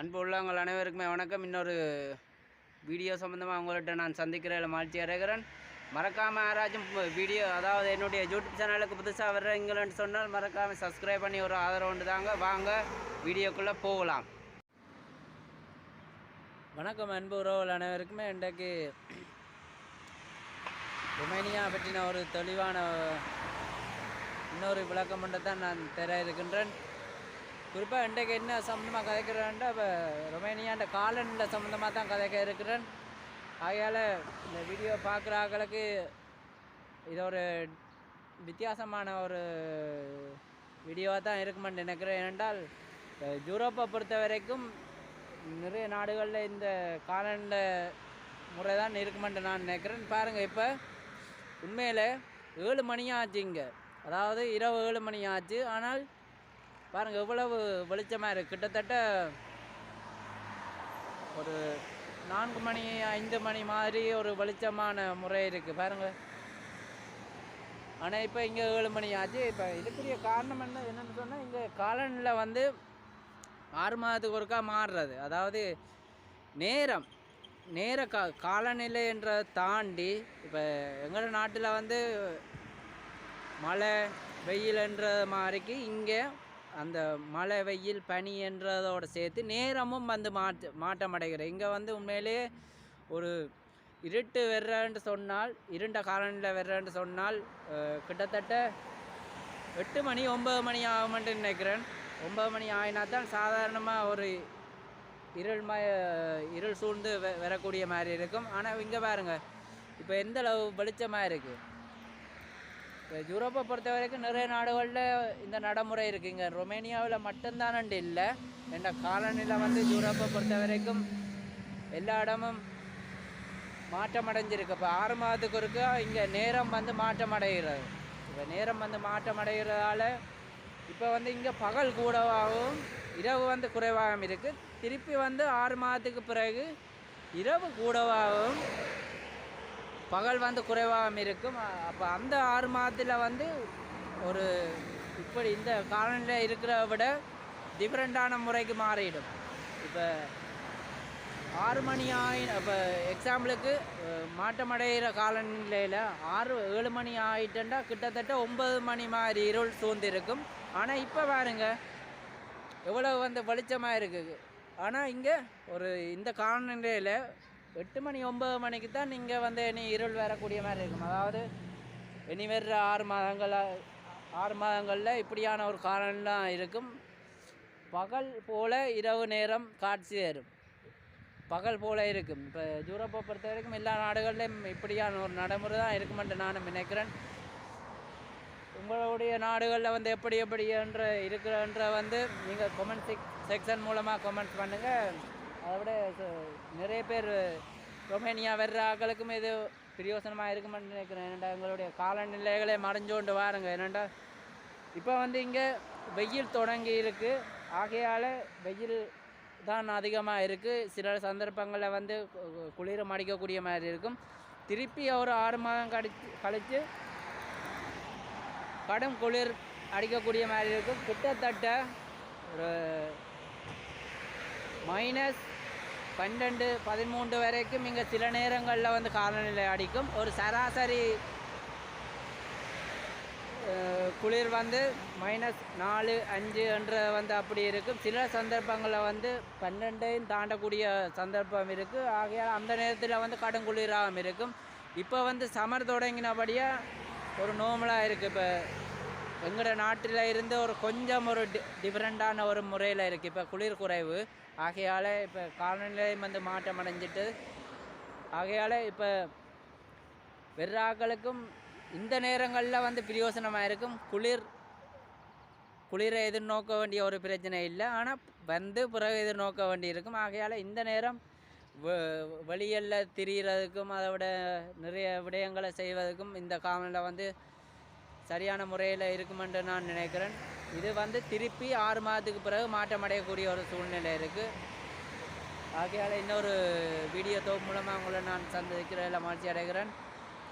அன்பு உள்ளவங்கள் அனைவருக்குமே வணக்கம். இன்னொரு வீடியோ சம்மந்தமாக உங்கள்கிட்ட நான் சந்திக்கிறேன். மகிழ்ச்சி அடைகிறேன் மறக்காமல் யாராச்சும் வீடியோ அதாவது என்னுடைய யூடியூப் சேனலுக்கு புதுசாக வர்றீங்களேன்னு சொன்னால் மறக்காமல் சப்ஸ்கிரைப் பண்ணி ஒரு ஆதரவு உண்டு தாங்க. வாங்க வீடியோக்குள்ளே போகலாம். வணக்கம் அன்பு உறவுகள் அனைவருக்குமே. இன்றைக்கு ருமேனியா பற்றின ஒரு தெளிவான இன்னொரு விளக்கம் ஒன்று தான் நான் தர இருக்கின்றேன். குறிப்பாக இன்றைக்கு என்ன சம்மந்தமாக கதைக்கிறேன்டா இப்போ ரொமேனியாண்ட காலனில் சம்மந்தமாக தான் கதைக்க இருக்கிறேன் ஆகையால் இந்த வீடியோ பார்க்குற ஆக்களுக்கு இது ஒரு வித்தியாசமான ஒரு வீடியோவாக தான் இருக்குமென்னு நினைக்கிறேன். ஏனென்றால் இப்போ யூரோப்பை பொறுத்த வரைக்கும் நிறைய நாடுகளில் இந்த காலனில் முறை தான் இருக்குமென்று நான் நினைக்கிறேன். பாருங்கள் இப்போ உண்மையில் ஏழு மணி ஆச்சு இங்கே. அதாவது இரவு ஏழு மணி ஆச்சு ஆனால் பாருங்கள் எவ்வளவு வெளிச்சமாக இருக்குது கிட்டத்தட்ட ஒரு நான்கு மணி ஐந்து மணி மாதிரி ஒரு வெளிச்சமான முறை இருக்குது பாருங்கள் ஆனால் இப்போ இங்கே ஏழு மணி ஆச்சு. இப்போ இதுக்குரிய காரணம் என்ன என்னென்னு சொன்னால் இங்கே காலனில் வந்து ஆறு மாதத்துக்கு ஒருக்கா மாறுறது. அதாவது நேரம் நேர கா காலநிலை தாண்டி இப்போ எங்களோட நாட்டில் வந்து மழை வெயில்ன்ற மாதிரிக்கு இங்கே அந்த மழை வெயில் பனி என்றதோடு சேர்த்து நேரமும் வந்து மாற்று மாற்றமடைகிறது. இங்கே வந்து உண்மையிலேயே ஒரு இருட்டு வெர்றன்னு சொன்னால் இருண்ட காலநிலை வெர்றன்னு சொன்னால் கிட்டத்தட்ட எட்டு மணி ஒம்பது மணி ஆகுமென்று நினைக்கிறேன். ஒம்பது மணி ஆகினா தான் சாதாரணமாக ஒரு இருள் ம இருள் சூழ்ந்து வெ வரக்கூடிய மாதிரி இருக்கும். ஆனால் இங்கே பாருங்கள் இப்போ எந்த அளவு வெளிச்சமாக இருக்குது? யூரோப்பை பொறுத்த வரைக்கும் நிறைய நாடுகளில் இந்த நடைமுறை இருக்குங்க. ரொமேனியாவில் மட்டும்தானண்டு இல்லை. என்ற காலநிலை வந்து யூரோப்பை பொறுத்த வரைக்கும் எல்லா இடமும் மாற்றம் அடைஞ்சிருக்கு இப்போ ஆறு மாதத்துக்கு ஒருக்கா இங்கே நேரம் வந்து மாற்றம் அடைகிறது இப்போ நேரம் வந்து மாற்றம் அடைகிறதால இப்போ வந்து இங்கே பகல் கூடவாகவும் இரவு வந்து குறைவாகவும் இருக்குது திருப்பி வந்து ஆறு மாதத்துக்கு பிறகு இரவு கூடவாகவும் பகல் வந்து குறைவாக இருக்கும். அப்போ அந்த ஆறு மாதத்தில் வந்து ஒரு இப்படி இந்த காலநிலை இருக்கிறத விட டிஃப்ரெண்ட்டான முறைக்கு மாறிடும். இப்போ ஆறு மணி ஆகி இப்போ எக்ஸாம்பிளுக்கு மாட்டமடைகிற காலநிலையில் ஆறு ஏழு மணி ஆகிட்டேன்டா கிட்டத்தட்ட ஒன்பது மணி மாதிரி இருள் சூழ்ந்திருக்கும். ஆனால் இப்போ பாருங்க எவ்வளோ வந்து வெளிச்சமாக இருக்குது. ஆனால் இங்கே ஒரு இந்த காலநிலையில் எட்டு மணி ஒம்பது மணிக்கு தான் நீங்கள் வந்து இனி இருள் வரக்கூடிய மாதிரி இருக்கும். அதாவது இனி வர்ற ஆறு மாதங்கள் ஆறு மாதங்களில் இப்படியான ஒரு காரணம்லாம் இருக்கும். பகல் போல இரவு நேரம் காட்சி தரும். பகல் போல இருக்கும். இப்போ யூரோப்பை பொறுத்த வரைக்கும் எல்லா நாடுகள்லையும் இப்படியான ஒரு நடைமுறை தான் இருக்குமென்று நானும் நினைக்கிறேன். உங்களுடைய நாடுகளில் வந்து எப்படி எப்படி என்ற இருக்கிறன்ற வந்து நீங்கள் கொமெண்ட் செக் செக்ஷன் மூலமாக கொமெண்ட் பண்ணுங்கள் அதை விட நிறைய பேர் ரொமேனியா வர்ற ஆக்களுக்கும் இது பிரயோசனமாக இருக்குமென்னு நினைக்கிறேன். ஏன்னாண்டா எங்களுடைய காலநிலைகளை மறைஞ்சோண்டு வாருங்க. ஏன்னாண்டா இப்போ வந்து இங்கே வெயில் தொடங்கி இருக்குது ஆகையால் வெயில் தான் அதிகமாக இருக்குது சில சந்தர்ப்பங்களில் வந்து குளிரம் அடிக்கக்கூடிய மாதிரி இருக்கும். திருப்பி ஒரு ஆறு மாதம் கழிச்சு கழித்து கடும் குளிர் அடிக்கக்கூடிய மாதிரி இருக்கும். கிட்டத்தட்ட ஒரு மைனஸ் பன்னெண்டு பதிமூன்று வரைக்கும் இங்கே சில நேரங்களில் வந்து காலநிலை அடிக்கும். ஒரு சராசரி குளிர் வந்து மைனஸ் நாலு அஞ்சு என்று வந்து அப்படி இருக்கும். சில சந்தர்ப்பங்களில் வந்து பன்னெண்டையும் தாண்டக்கூடிய சந்தர்ப்பம் இருக்குது ஆகையால் அந்த நேரத்தில் வந்து கடும் குளிராகவும் இருக்கும். இப்போ வந்து சமர் தொடங்கினபடியாக ஒரு நோமலாக இருக்குது இப்போ எங்களோட நாட்டில் இருந்து ஒரு கொஞ்சம் ஒரு டி டிஃப்ரெண்ட்டான ஒரு முறையில் இருக்குது இப்போ குளிர் குறைவு. ஆகையால் இப்போ காலநிலையும் வந்து மாற்றம் அடைஞ்சிட்டு ஆகையால் இப்போ வெறாக்களுக்கும் இந்த நேரங்களில் வந்து பிரயோசனமாக இருக்கும் குளிர் குளிரை எதிர்நோக்க வேண்டிய ஒரு பிரச்சனை இல்லை. ஆனால் வந்து பிறகு எதிர்நோக்க வேண்டி இருக்கும் ஆகையால் இந்த நேரம் வெளியில் வெளியல்ல திரிகிறதுக்கும் அதை விட நிறைய விடயங்களை செய்வதற்கும் இந்த காலநிலை வந்து சரியான முறையில் இருக்குமென்று நான் நினைக்கிறேன். இது வந்து திருப்பி ஆறு மாதத்துக்கு பிறகு மாற்றமடையக்கூடிய ஒரு சூழ்நிலை இருக்குது ஆகையால் இன்னொரு வீடியோ தொகுப்பு மூலமாக உங்களை நான் சந்திக்கிறதில் மகிழ்ச்சி அடைகிறேன்.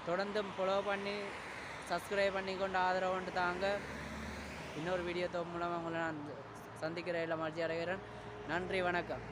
தொடர்ந்தும் ஃபாலோ பண்ணி சப்ஸ்கிரைப் பண்ணி கொண்டு ஆதரவு கொண்டு தாங்க. இன்னொரு வீடியோ தொகுப்பு மூலமாக உங்களை நான் சந்திக்கிறதில் மகிழ்ச்சி அடைகிறேன். நன்றி வணக்கம்.